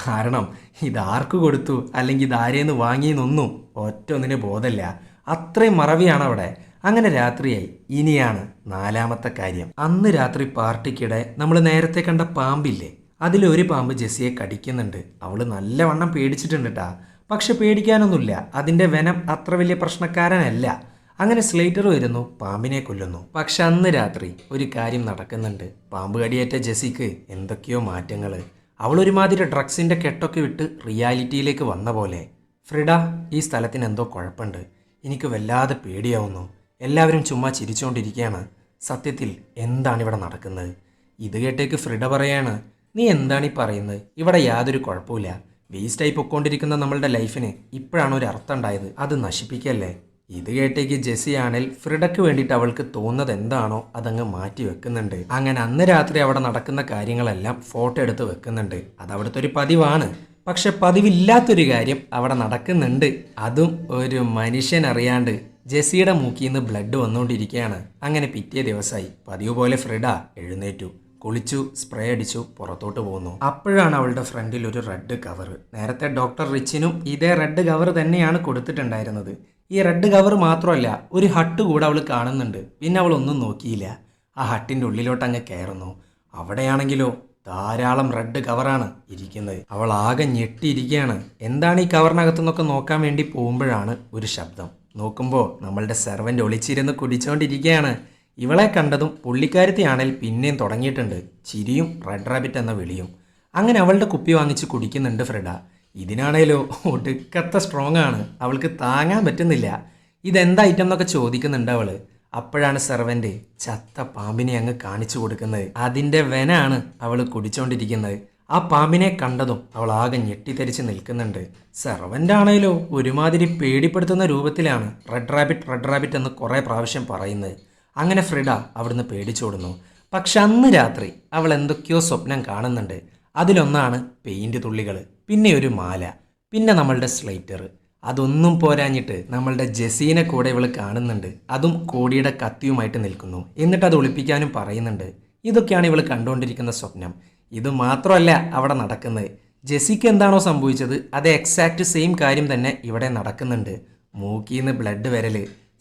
കാരണം ഇതാർക്ക് കൊടുത്തു? അല്ലെങ്കിൽ ഇത് ആരേന്ന് വാങ്ങിയെന്നൊന്നും ഒറ്റ ഒന്നിന് ബോധമില്ല. അത്രയും മറവിയാണ് അവിടെ അങ്ങനെ രാത്രിയായി. ഇനിയാണ് നാലാമത്തെ കാര്യം. അന്ന് രാത്രി പാർട്ടിക്കിടെ നമ്മൾ നേരത്തെ കണ്ട പാമ്പില്ലേ? അതിലൊരു പാമ്പ് ജെസ്സിയെ കടിക്കുന്നുണ്ട്. അവൾ നല്ലവണ്ണം പേടിച്ചിട്ടുണ്ട് കേട്ടാ പക്ഷെ പേടിക്കാനൊന്നുമില്ല. അതിന്റെ വനം അത്ര വലിയ പ്രശ്നക്കാരനല്ല. അങ്ങനെ സ്ലേറ്റർ വരുന്നു പാമ്പിനെ കൊല്ലുന്നു. പക്ഷെ അന്ന് രാത്രി ഒരു കാര്യം നടക്കുന്നുണ്ട്. പാമ്പ് കടിയേറ്റ ജെസ്സിക്ക് എന്തൊക്കെയോ മാറ്റങ്ങൾ അവൾ ഒരുമാതിരി ഡ്രഗ്സിന്റെ കെട്ടൊക്കെ വിട്ട് റിയാലിറ്റിയിലേക്ക് വന്ന പോലെ. ഫ്രിഡ ഈ സ്ഥലത്തിന് എന്തോ കുഴപ്പമുണ്ട്. എനിക്ക് വല്ലാതെ പേടിയാവുന്നു. എല്ലാവരും ചുമ്മാ ചിരിച്ചുകൊണ്ടിരിക്കുകയാണ് സത്യത്തിൽ എന്താണ് ഇവിടെ നടക്കുന്നത്? ഇത് കേട്ടേക്ക് ഫ്രിഡ പറയാണ്. നീ എന്താണ് ഈ പറയുന്നത്? ഇവിടെ യാതൊരു കുഴപ്പമില്ല വേസ്റ്റായി പൊക്കോണ്ടിരിക്കുന്ന നമ്മളുടെ ലൈഫിന് ഇപ്പോഴാണ് ഒരു അർത്ഥം ഉണ്ടായത്. അത് നശിപ്പിക്കല്ലേ? ഇത് കേട്ടേക്ക് ജെസ്സിയാണെങ്കിൽ ഫ്രിഡയ്ക്ക് വേണ്ടിയിട്ട് അവൾക്ക് തോന്നുന്നത് എന്താണോ അതങ്ങ് മാറ്റി വെക്കുന്നുണ്ട്. അങ്ങനെ അന്ന് രാത്രി അവിടെ നടക്കുന്ന കാര്യങ്ങളെല്ലാം ഫോട്ടോ എടുത്ത് വെക്കുന്നുണ്ട്. അത് അവിടുത്തെ ഒരു പതിവാണ്. പക്ഷെ പതിവില്ലാത്തൊരു കാര്യം അവിടെ നടക്കുന്നുണ്ട്. അതും ഒരു മനുഷ്യൻ അറിയാണ്ട് ജെസ്സിയുടെ മൂക്കിൽ നിന്ന് ബ്ലഡ് വന്നുകൊണ്ടിരിക്കുകയാണ്. അങ്ങനെ പിറ്റേ ദിവസമായി. പതിവ് പോലെ ഫ്രിഡ എഴുന്നേറ്റു. കുളിച്ചു സ്പ്രേ അടിച്ചു പുറത്തോട്ട് പോകുന്നു അപ്പോഴാണ് അവളുടെ ഫ്രണ്ടിൽ ഒരു റെഡ് കവർ നേരത്തെ ഡോക്ടർ റിച്ചിനും ഇതേ റെഡ് കവർ തന്നെയാണ് കൊടുത്തിട്ടുണ്ടായിരുന്നത്. ഈ റെഡ് കവർ മാത്രമല്ല ഒരു ഹട്ട് കൂടെ അവൾ കാണുന്നുണ്ട്. പിന്നെ അവൾ ഒന്നും നോക്കിയില്ല. ആ ഹട്ടിന്റെ ഉള്ളിലോട്ട് അങ്ങ് കയറുന്നു. അവിടെയാണെങ്കിലോ ധാരാളം റെഡ് കവറാണ് ഇരിക്കുന്നത്. അവൾ ആകെ ഞെട്ടിയിരിക്കുകയാണ്. എന്താണ് ഈ കവറിനകത്തു നിന്നൊക്കെ നോക്കാൻ വേണ്ടി പോകുമ്പോഴാണ് ഒരു ശബ്ദം. നോക്കുമ്പോൾ നമ്മളുടെ സെർവന്റ് ഒളിച്ചിരുന്ന് കുടിച്ചുകൊണ്ടിരിക്കുകയാണ് ഇവളെ കണ്ടതും പുള്ളിക്കാരത്തിയാണേൽ പിന്നെയും തുടങ്ങിയിട്ടുണ്ട്. ചിരിയും റെഡ് റാബിറ്റ് എന്ന വിളിയും. അങ്ങനെ അവളുടെ കുപ്പി വാങ്ങിച്ച് കുടിക്കുന്നുണ്ട് ഫ്രെഡ. ഇതിനാണേലോ ഒടുക്കത്തെ സ്ട്രോങ് ആണ്. അവൾക്ക് താങ്ങാൻ പറ്റുന്നില്ല. ഇതെന്താ ഐറ്റം എന്നൊക്കെ ചോദിക്കുന്നുണ്ട് അവൾ. അപ്പോഴാണ് സെർവന്റ് ചത്ത പാമ്പിനെ അങ്ങ് കാണിച്ചു കൊടുക്കുന്നത്. അതിന്റെ വെനാണ് അവൾ കുടിച്ചുകൊണ്ടിരിക്കുന്നത് ആ പാമ്പിനെ കണ്ടതും അവൾ ആകെ ഞെട്ടിത്തെരിച്ച് നിൽക്കുന്നുണ്ട്. സെർവന്റ് ആണേലോ ഒരുമാതിരി പേടിപ്പെടുത്തുന്ന രൂപത്തിലാണ് റെഡ് റാബിറ്റ് റെഡ് റാബിറ്റ് എന്ന് കുറേ പ്രാവശ്യം പറയുന്നത്. അങ്ങനെ ഫ്രിഡ അവിടുന്ന് പേടിച്ചോടുന്നു പക്ഷെ അന്ന് രാത്രി അവൾ എന്തൊക്കെയോ സ്വപ്നം കാണുന്നുണ്ട്. അതിലൊന്നാണ് പെയിന്റ് തുള്ളികൾ പിന്നെ ഒരു മാല പിന്നെ നമ്മളുടെ സ്ലൈറ്റർ. അതൊന്നും പോരാഞ്ഞിട്ട് നമ്മളുടെ ജസീനെ കൂടെ ഇവൾ കാണുന്നുണ്ട്. അതും കോടിയുടെ കത്തിയുമായിട്ട് നിൽക്കുന്നു. എന്നിട്ട് അത് ഒളിപ്പിക്കാനും പറയുന്നുണ്ട്. ഇതൊക്കെയാണ് ഇവൾ കണ്ടുകൊണ്ടിരിക്കുന്ന സ്വപ്നം. ഇത് മാത്രമല്ല അവിടെ നടക്കുന്നത്. ജെസിക്ക് എന്താണോ സംഭവിച്ചത് അത് എക്സാക്റ്റ് സെയിം കാര്യം തന്നെ ഇവിടെ നടക്കുന്നുണ്ട്. മൂക്കിന്ന് ബ്ലഡ് വരൽ.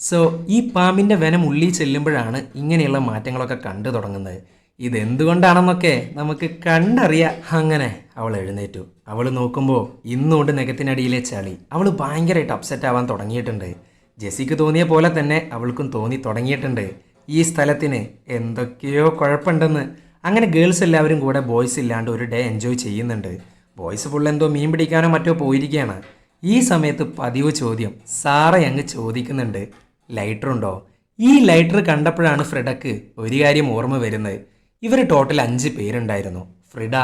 സോ ഈ പാമ്പിന്റെ വനം ഉള്ളിൽ ചെല്ലുമ്പോഴാണ് ഇങ്ങനെയുള്ള മാറ്റങ്ങളൊക്കെ കണ്ടു തുടങ്ങുന്നത്. ഇതെന്തുകൊണ്ടാണെന്നൊക്കെ നമുക്ക് കണ്ടറിയാം അങ്ങനെ അവൾ എഴുന്നേറ്റു. അവൾ നോക്കുമ്പോൾ ഇന്നുകൊണ്ട് നെഗത്തിനടിയിലെ ചളി. അവൾ ഭയങ്കരമായിട്ട് അപ്സെറ്റ് ആവാൻ തുടങ്ങിയിട്ടുണ്ട്. ജെസിക്ക് തോന്നിയ പോലെ തന്നെ അവൾക്കും തോന്നി തുടങ്ങിയിട്ടുണ്ട്. ഈ സ്ഥലത്തിന് എന്തൊക്കെയോ കുഴപ്പമുണ്ടെന്ന്. അങ്ങനെ ഗേൾസ് എല്ലാവരും കൂടെ ബോയ്സ് ഇല്ലാണ്ട് ഒരു ഡേ എൻജോയ് ചെയ്യുന്നുണ്ട്. ബോയ്സ് ഫുൾ എന്തോ മീൻ പിടിക്കാനോ മറ്റോ പോയിരിക്കുകയാണ്. ഈ സമയത്ത് പതിവ് ചോദ്യം സാറേ അങ്ങ് ചോദിക്കുന്നുണ്ട്. ലൈറ്റർ ഉണ്ടോ? ഈ ലൈറ്റർ കണ്ടപ്പോഴാണ് ഫ്രിഡക്ക് ഒരു കാര്യം ഓർമ്മ വരുന്നത്. ഇവർ ടോട്ടൽ അഞ്ച് പേരുണ്ടായിരുന്നു. Frida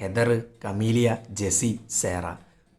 Heather Camelia Jessie Sarah.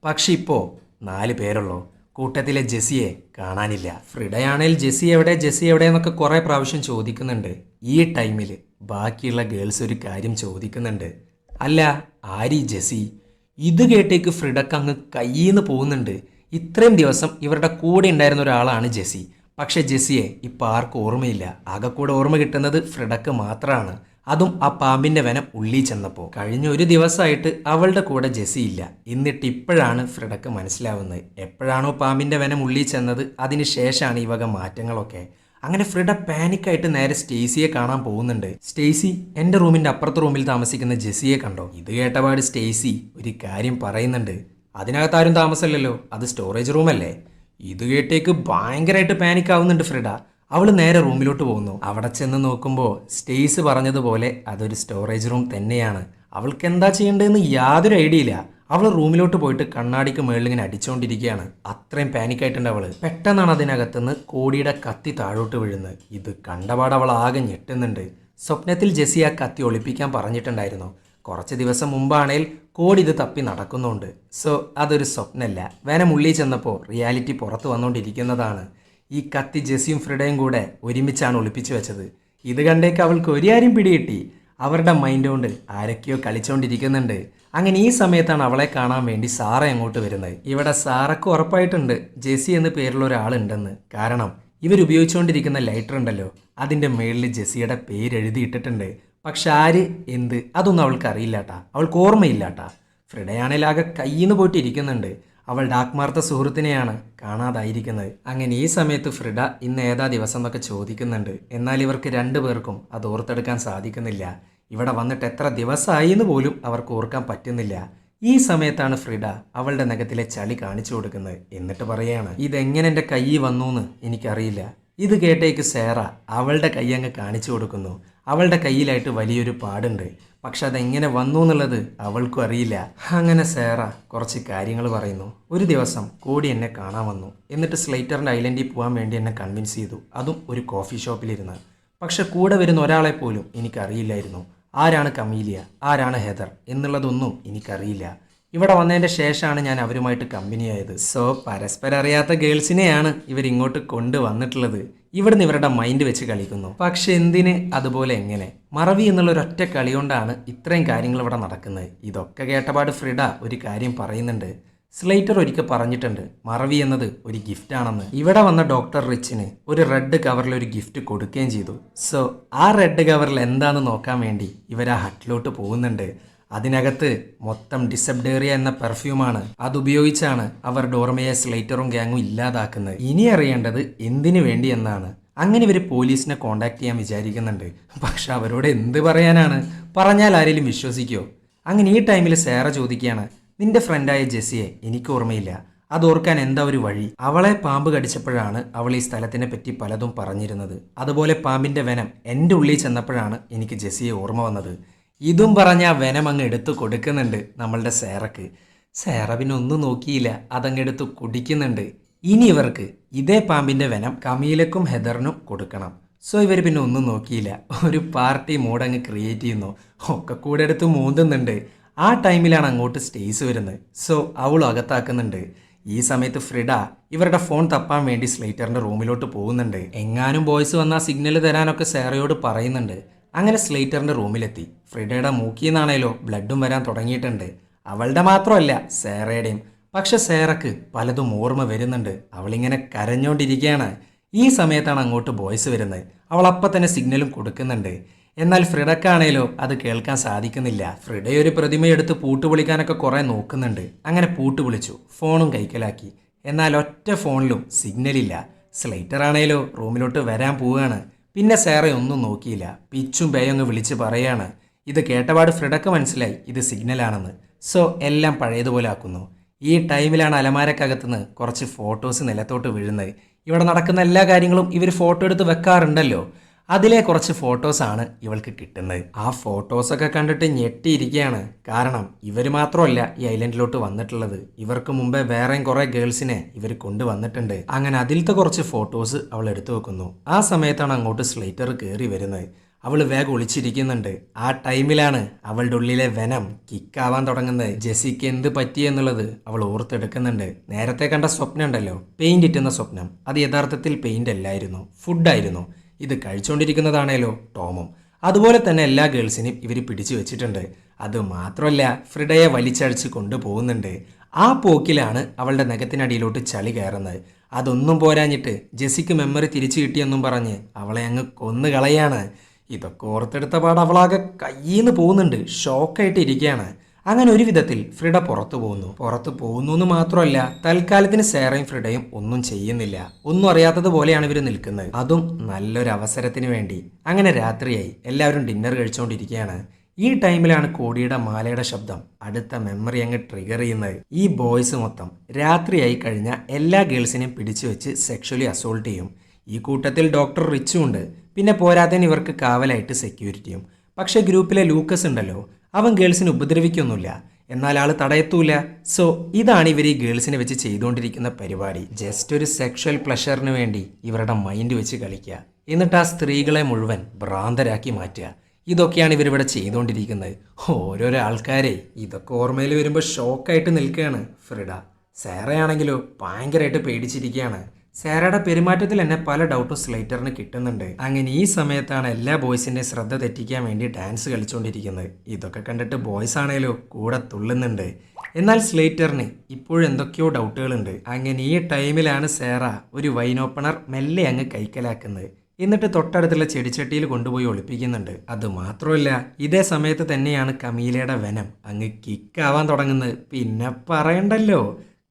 പക്ഷെ ഇപ്പോൾ നാല് പേരുള്ളൂ. കൂട്ടത്തിലെ ജെസിയെ കാണാനില്ല. ഫ്രിഡയാണേൽ ജെസി എവിടെ ജെസി എവിടെ എന്നൊക്കെ കുറേ പ്രാവശ്യം ചോദിക്കുന്നുണ്ട്. ഈ ടൈമിൽ ബാക്കിയുള്ള ഗേൾസ് ഒരു കാര്യം ചോദിക്കുന്നുണ്ട്. അല്ല ആരി ജെസി ഇത് കേട്ടേക്ക് ഫ്രിഡക്ക് അങ്ങ് കയ്യിൽ നിന്ന് പോകുന്നുണ്ട്. ഇത്രയും ദിവസം ഇവരുടെ കൂടെ ഉണ്ടായിരുന്ന ഒരാളാണ് ജെസി പക്ഷെ ജെസ്സിയെ ഇപ്പം ആർക്കും ഓർമ്മയില്ല. ആകെ കൂടെ ഓർമ്മ കിട്ടുന്നത് ഫ്രിഡക്ക് മാത്രമാണ് അതും ആ പാമ്പിന്റെ വനം ഉള്ളി ചെന്നപ്പോൾ കഴിഞ്ഞ ഒരു ദിവസമായിട്ട് അവളുടെ കൂടെ ജെസി ഇല്ല. എന്നിട്ട് ഇപ്പോഴാണ് ഫ്രിഡക്ക് മനസ്സിലാവുന്നത്. എപ്പോഴാണോ പാമ്പിന്റെ വനം ഉള്ളി ചെന്നത് അതിന് ശേഷമാണ് ഈ വക മാറ്റങ്ങളൊക്കെ. അങ്ങനെ ഫ്രിഡ പാനിക്കായിട്ട് നേരെ സ്റ്റേസിയെ കാണാൻ പോകുന്നുണ്ട്. സ്റ്റേസി എന്റെ റൂമിന്റെ അപ്പുറത്തെ റൂമിൽ താമസിക്കുന്ന ജെസ്സിയെ കണ്ടോ? ഇത് കേട്ടപാട് സ്റ്റേസി ഒരു കാര്യം പറയുന്നുണ്ട്. അതിനകത്ത് ആരും താമസമില്ലല്ലോ. അത് സ്റ്റോറേജ് റൂമല്ലേ? ഇത് കേട്ടേക്ക് ഭയങ്കരമായിട്ട് പാനിക് ആവുന്നുണ്ട് ഫ്രിഡ. അവൾ നേരെ റൂമിലോട്ട് പോകുന്നു. അവിടെ ചെന്ന് നോക്കുമ്പോൾ സ്റ്റേസ് പറഞ്ഞതുപോലെ അതൊരു സ്റ്റോറേജ് റൂം തന്നെയാണ്. അവൾക്ക് എന്താ ചെയ്യേണ്ടതെന്ന് യാതൊരു ഐഡിയ ഇല്ല. അവൾ റൂമിലോട്ട് പോയിട്ട് കണ്ണാടിക്ക് മുകളിൽ ഇങ്ങനെ അടിച്ചുകൊണ്ടിരിക്കുകയാണ് അത്രയും പാനിക് ആയിട്ടുണ്ട് അവൾ. പെട്ടെന്നാണ് അതിനകത്തുനിന്ന് കോടിയുടെ കത്തി താഴോട്ട് വീഴുന്നത്. ഇത് കണ്ടപാട് അവൾ ആകെ ഞെട്ടുന്നുണ്ട്. സ്വപ്നത്തിൽ ജെസി ആ കത്തി ഒളിപ്പിക്കാൻ പറഞ്ഞിട്ടുണ്ടായിരുന്നു. കുറച്ച് ദിവസം മുമ്പാണേൽ കോടി ഇത് തപ്പി നടക്കുന്നുണ്ട്. സോ അതൊരു സ്വപ്നമല്ല വേനം ഉള്ളിൽ ചെന്നപ്പോൾ റിയാലിറ്റി പുറത്തു വന്നുകൊണ്ടിരിക്കുന്നതാണ് ഈ കത്തി ജെസിയും ഫ്രിഡയും കൂടെ ഒരുമിച്ചാണ് ഒളിപ്പിച്ചു വെച്ചത്. ഇത് കണ്ടേക്ക് അവൾക്ക് ഒരു കാര്യം പിടികിട്ടി. അവരുടെ മൈൻഡ് കൊണ്ട് ആരൊക്കെയോ കളിച്ചുകൊണ്ടിരിക്കുന്നുണ്ട് അങ്ങനെ ഈ സമയത്താണ് അവളെ കാണാൻ വേണ്ടി സാറ അങ്ങോട്ട് വരുന്നത്. ഇവിടെ സാറക്ക് ഉറപ്പായിട്ടുണ്ട് ജെസി എന്ന പേരുള്ള ഒരാളുണ്ടെന്ന്. കാരണം ഇവരുപയോഗിച്ചുകൊണ്ടിരിക്കുന്ന ലൈറ്റർ ഉണ്ടല്ലോ. അതിന്റെ മേളിൽ ജെസിയുടെ പേര് എഴുതിയിട്ടിട്ടുണ്ട്. പക്ഷെ ആര്? എന്ത്? അതൊന്നും അവൾക്ക് അറിയില്ലാട്ടാ. അവൾക്ക് ഓർമ്മയില്ലാട്ടാ. ഫ്രിഡയാണെങ്കിൽ ആകെ നിന്ന് പോയിട്ട് ഇരിക്കുന്നുണ്ട്. അവളുടെ സുഹൃത്തിനെയാണ് കാണാതായിരിക്കുന്നത്. അങ്ങനെ ഈ സമയത്ത് ഫ്രിഡ ഇന്ന് ഏതാ ദിവസം എന്നൊക്കെ ചോദിക്കുന്നുണ്ട്. എന്നാൽ ഇവർക്ക് രണ്ടു പേർക്കും അത് ഓർത്തെടുക്കാൻ സാധിക്കുന്നില്ല. ഇവിടെ വന്നിട്ട് എത്ര ദിവസമായി എന്ന് പോലും അവർക്ക് ഓർക്കാൻ പറ്റുന്നില്ല. ഈ സമയത്താണ് ഫ്രിഡ അവളുടെ നഖത്തിലെ ചളി കാണിച്ചു കൊടുക്കുന്നത്. എന്നിട്ട് പറയാണ് ഇതെങ്ങനെ എന്റെ കൈ വന്നു എന്ന് എനിക്കറിയില്ല. ഇത് കേട്ടേക്ക് സേറ അവളുടെ കൈ അങ്ങ് കാണിച്ചു കൊടുക്കുന്നു. അവളുടെ കയ്യിലായിട്ട് വലിയൊരു പാടുണ്ട്. പക്ഷെ അതെങ്ങനെ വന്നു എന്നുള്ളത് അവൾക്കും അറിയില്ല. അങ്ങനെ സേറ കുറച്ച് കാര്യങ്ങൾ പറയുന്നു. ഒരു ദിവസം കോടി എന്നെ കാണാൻ വന്നു. എന്നിട്ട് സ്ലൈറ്ററിന്റെ ഐലൻഡിൽ പോകാൻ വേണ്ടി എന്നെ കൺവിൻസ് ചെയ്തു. അതും ഒരു കോഫി ഷോപ്പിലിരുന്ന് പക്ഷെ കൂടെ വരുന്ന ഒരാളെ പോലും എനിക്കറിയില്ലായിരുന്നു. ആരാണ് കമീലിയ? ആരാണ് ഹെദർ? എന്നുള്ളതൊന്നും എനിക്കറിയില്ല. ഇവിടെ വന്നതിന്റെ ശേഷമാണ് ഞാൻ അവരുമായിട്ട് കമ്പനി ആയത് സോ പരസ്പരം അറിയാത്ത ഗേൾസിനെയാണ് ഇവർ ഇങ്ങോട്ട് കൊണ്ടുവന്നിട്ടുള്ളത്. ഇവിടുന്ന് ഇവരുടെ മൈൻഡ് വെച്ച് കളിക്കുന്നു. പക്ഷെ എന്തിന്? അതുപോലെ എങ്ങനെ? മറവി എന്നുള്ള ഒരൊറ്റ കളി കൊണ്ടാണ് ഇത്രയും കാര്യങ്ങൾ ഇവിടെ നടക്കുന്നത്. ഇതൊക്കെ കേട്ടപാട് ഫ്രിഡ ഒരു കാര്യം പറയുന്നുണ്ട്. സ്ലൈറ്റർ ഒരിക്കൽ പറഞ്ഞിട്ടുണ്ട് മറവി എന്നത് ഒരു ഗിഫ്റ്റ് ആണെന്ന്. ഇവിടെ വന്ന ഡോക്ടർ റിച്ചിന് ഒരു റെഡ് കവറിൽ ഒരു ഗിഫ്റ്റ് കൊടുക്കുകയും ചെയ്തു. സോ ആ റെഡ് കവറിൽ എന്താണെന്ന് നോക്കാൻ വേണ്ടി ഇവർ ആ ഹട്ടിലോട്ട് പോകുന്നുണ്ട്. അതിനകത്ത് മൊത്തം ഡിസബ്ഡേറിയ എന്ന പെർഫ്യൂമാണ് അതുപയോഗിച്ചാണ് അവർ ഡോർമയെ സ്ലേറ്ററും ഗ്യാങ്ങും ഇല്ലാതാക്കുന്നത്. ഇനി അറിയേണ്ടത് എന്തിനു വേണ്ടി എന്നാണ്. അങ്ങനെ ഇവർ പോലീസിനെ കോണ്ടാക്ട് ചെയ്യാൻ വിചാരിക്കുന്നുണ്ട്. പക്ഷെ അവരോട് എന്ത് പറയാനാണ്? പറഞ്ഞാൽ ആരെങ്കിലും വിശ്വസിക്കുമോ അങ്ങനെ ഈ ടൈമിൽ സേറ ചോദിക്കുകയാണ് നിന്റെ ഫ്രണ്ടായ ജെസ്സിയെ എനിക്ക് ഓർമ്മയില്ല. അത് ഓർക്കാൻ എന്താ ഒരു വഴി? അവളെ പാമ്പ് കടിച്ചപ്പോഴാണ് അവൾ ഈ സ്ഥലത്തിനെ പറ്റി പലതും പറഞ്ഞിരുന്നത്. അതുപോലെ പാമ്പിന്റെ വനം എന്റെ ഉള്ളിൽ ചെന്നപ്പോഴാണ് എനിക്ക് ജെസ്സിയെ ഓർമ്മ വന്നത്. ഇതും പറഞ്ഞാൽ വെനം അങ്ങ് എടുത്തു കൊടുക്കുന്നുണ്ട് നമ്മളുടെ സേറക്ക്. സേറ പിന്നെ ഒന്നും നോക്കിയില്ല അതങ്ങ് എടുത്ത് കുടിക്കുന്നുണ്ട്. ഇനി ഇവർക്ക് ഇതേ പാമ്പിന്റെ വെനം കമീലക്കും ഹെദറിനും കൊടുക്കണം. സോ ഇവർ പിന്നെ ഒന്നും നോക്കിയില്ല. ഒരു പാർട്ടി മൂഡ് അങ്ങ് ക്രിയേറ്റ് ചെയ്യുന്നു. ഒക്കെ കൂടെ എടുത്ത് മൂന്തുന്നുണ്ട്. ആ ടൈമിലാണ് അങ്ങോട്ട് സ്റ്റേസ് വരുന്നത്. സോ അവൾ അകത്താക്കുന്നുണ്ട്. ഈ സമയത്ത് ഫ്രിഡ ഇവരുടെ ഫോൺ തപ്പാൻ വേണ്ടി സ്ലേറ്ററിന്റെ റൂമിലോട്ട് പോകുന്നുണ്ട്. എങ്ങാനും ബോയ്സ് വന്നാൽ സിഗ്നൽ തരാനൊക്കെ സേറയോട് പറയുന്നുണ്ട്. അങ്ങനെ സ്ലേറ്ററിന്റെ റൂമിലെത്തി. ഫ്രിഡയുടെ മൂക്കിന്നാണേലോ ബ്ലഡും വരാൻ തുടങ്ങിയിട്ടുണ്ട്. അവളുടെ മാത്രമല്ല സേറയുടെയും. പക്ഷെ സേറക്ക് പലതും ഓർമ്മ വരുന്നുണ്ട്. അവളിങ്ങനെ കരഞ്ഞോണ്ടിരിക്കുകയാണ്. ഈ സമയത്താണ് അങ്ങോട്ട് ബോയ്സ് വരുന്നത്. അവൾ അപ്പം തന്നെ സിഗ്നലും കൊടുക്കുന്നുണ്ട്. എന്നാൽ ഫ്രിഡക്കാണേലോ അത് കേൾക്കാൻ സാധിക്കുന്നില്ല. ഫ്രിഡ ഒരു പ്രതിമയെടുത്ത് പൂട്ട് വിളിക്കാനൊക്കെ കുറേ നോക്കുന്നുണ്ട്. അങ്ങനെ പൂട്ട് വിളിച്ചു ഫോണും കൈക്കലാക്കി. എന്നാൽ ഒറ്റ ഫോണിലും സിഗ്നലില്ല. സ്ലൈറ്റർ ആണേലോ റൂമിലോട്ട് വരാൻ പോവുകയാണ്. പിന്നെ സാറേ ഒന്നും നോക്കിയില്ല. പിച്ചും പേയൊന്ന് വിളിച്ച് പറയാണ് ഇത് കേട്ടപാട് ഫ്രിഡക്ക് മനസ്സിലായി. ഇത് സിഗ്നലാണെന്ന്. സോ എല്ലാം പഴയതുപോലെ ആക്കുന്നു. ഈ ടൈമിലാണ് അലമാരക്കകത്തുനിന്ന് കുറച്ച് ഫോട്ടോസ് നിലത്തോട്ട് വീഴുന്നത്. ഇവിടെ നടക്കുന്ന എല്ലാ കാര്യങ്ങളും ഇവർ ഫോട്ടോ എടുത്ത് വെക്കാറുണ്ടല്ലോ. അതിലെ കുറച്ച് ഫോട്ടോസാണ് ഇവൾക്ക് കിട്ടുന്നത്. ആ ഫോട്ടോസൊക്കെ കണ്ടിട്ട് ഞെട്ടിയിരിക്കുകയാണ്. കാരണം ഇവർ മാത്രമല്ല ഈ ഐലൻഡിലോട്ട് വന്നിട്ടുള്ളത്. ഇവർക്ക് മുമ്പേ വേറെയും കുറേ ഗേൾസിനെ ഇവർ കൊണ്ടുവന്നിട്ടുണ്ട്. അങ്ങനെ അതിലത്തെ കുറച്ച് ഫോട്ടോസ് അവൾ എടുത്തു വെക്കുന്നു. ആ സമയത്താണ് അങ്ങോട്ട് സ്ലേറ്റർ കയറി വരുന്നത്. അവൾ വേഗം ഒളിച്ചിരിക്കുന്നുണ്ട്. ആ ടൈമിലാണ് അവളുടെ ഉള്ളിലെ വെനം കിക്കാവാൻ തുടങ്ങുന്നത്. ജെസിക്ക് എന്ത് പറ്റിയെന്നുള്ളത് അവൾ ഓർത്തെടുക്കുന്നുണ്ട്. നേരത്തെ കണ്ട സ്വപ്നം ഉണ്ടല്ലോ. പെയിന്റ് ഇറ്റുന്ന സ്വപ്നം. അത് യഥാർത്ഥത്തിൽ പെയിന്റ് അല്ലായിരുന്നു. ഫുഡായിരുന്നു ഇത് കഴിച്ചുകൊണ്ടിരിക്കുന്നതാണേലോ ടോമും. അതുപോലെ തന്നെ എല്ലാ ഗേൾസിനെയും ഇവർ പിടിച്ചു വെച്ചിട്ടുണ്ട്. അത് മാത്രമല്ല ഫ്രിഡയെ വലിച്ചഴിച്ച് കൊണ്ടുപോകുന്നുണ്ട്. ആ പോക്കിലാണ് അവളുടെ നഖത്തിനടിയിലോട്ട് ചളി കയറുന്നത്. അതൊന്നും പോരാഞ്ഞിട്ട് ജെസിക്ക് മെമ്മറി തിരിച്ചു കിട്ടിയെന്നും പറഞ്ഞ് അവളെ അങ്ങ് കൊന്നു കളയാണ് ഇതൊക്കെ ഓർത്തെടുത്ത പാട് അവളാകെ കയ്യിൽ നിന്ന് പോകുന്നുണ്ട്. ഷോക്കായിട്ട് ഇരിക്കുകയാണ് അങ്ങനെ ഒരു വിധത്തിൽ ഫ്രിഡ പുറത്തു പോകുന്നു പുറത്തു പോകുന്നു എന്ന് മാത്രമല്ല തൽക്കാലത്തിന് സേറയും ഫ്രിഡയും ഒന്നും ചെയ്യുന്നില്ല. ഒന്നും അറിയാത്തത് പോലെയാണ് ഇവർ നിൽക്കുന്നത്. അതും നല്ലൊരു അവസരത്തിന് വേണ്ടി. അങ്ങനെ രാത്രിയായി. എല്ലാവരും ഡിന്നർ കഴിച്ചുകൊണ്ടിരിക്കുകയാണ് ഈ ടൈമിലാണ് കോടിയുടെ മാലയുടെ ശബ്ദം അടുത്ത മെമ്മറി അങ്ങ് ട്രിഗർ ചെയ്യുന്നത്. ഈ ബോയ്സ് മൊത്തം രാത്രിയായി കഴിഞ്ഞ എല്ലാ ഗേൾസിനെയും പിടിച്ചു വെച്ച് സെക്ഷലി അസോൾട്ട് ചെയ്യും. ഈ കൂട്ടത്തിൽ ഡോക്ടർ റിച്ചും ഉണ്ട്. പിന്നെ പോരാത്തതിന് ഇവർക്ക് കാവലായിട്ട് സെക്യൂരിറ്റിയും. പക്ഷേ ഗ്രൂപ്പിലെ ലൂക്കസ് ഉണ്ടല്ലോ അവൻ ഗേൾസിനെ ഉപദ്രവിക്കൊന്നുമില്ല. എന്നാൽ ആൾ തടയത്തൂല സോ ഇതാണ് ഇവർ ഈ ഗേൾസിനെ വെച്ച് ചെയ്തുകൊണ്ടിരിക്കുന്ന പരിപാടി. ജസ്റ്റ് ഒരു സെക്ഷൽ പ്ലഷറിന് വേണ്ടി ഇവരുടെ മൈൻഡ് വെച്ച് കളിക്കുക. എന്നിട്ട് ആ സ്ത്രീകളെ മുഴുവൻ ഭ്രാന്തരാക്കി മാറ്റുക. ഇതൊക്കെയാണ് ഇവരിവിടെ ചെയ്തുകൊണ്ടിരിക്കുന്നത് ഓരോരോ ആൾക്കാരെ ഇതൊക്കെ ഓർമ്മയിൽ വരുമ്പോൾ ഷോക്കായിട്ട് നിൽക്കുകയാണ് ഫ്രിഡ. സാറയാണെങ്കിലോ ഭയങ്കരമായിട്ട് പേടിച്ചിരിക്കുകയാണ്. സാറയുടെ പെരുമാറ്റത്തിൽ തന്നെ പല ഡൗട്ടും സ്ലേറ്ററിന് കിട്ടുന്നുണ്ട്. അങ്ങനെ ഈ സമയത്താണ് എല്ലാ ബോയ്സിന്റെ ശ്രദ്ധ തെറ്റിക്കാൻ വേണ്ടി ഡാൻസ് കളിച്ചുകൊണ്ടിരിക്കുന്നത് ഇതൊക്കെ കണ്ടിട്ട് ബോയ്സ് ആണേലോ കൂടെ തുള്ളുന്നുണ്ട്. എന്നാൽ സ്ലേറ്ററിന് ഇപ്പോഴും എന്തൊക്കെയോ ഡൗട്ടുകളുണ്ട് അങ്ങനെ ഈ ടൈമിലാണ് സേറ ഒരു വൈൻ ഓപ്പണർ മെല്ലെ അങ്ങ് കൈക്കലാക്കുന്നത്. എന്നിട്ട് തൊട്ടടുത്തുള്ള ചെടിച്ചട്ടിയിൽ കൊണ്ടുപോയി ഒളിപ്പിക്കുന്നുണ്ട്. അത് മാത്രമല്ല ഇതേ സമയത്ത് തന്നെയാണ് കമീലയുടെ വനം അങ്ങ് കിക്കാവാൻ തുടങ്ങുന്നത്. പിന്നെ പറയണ്ടല്ലോ.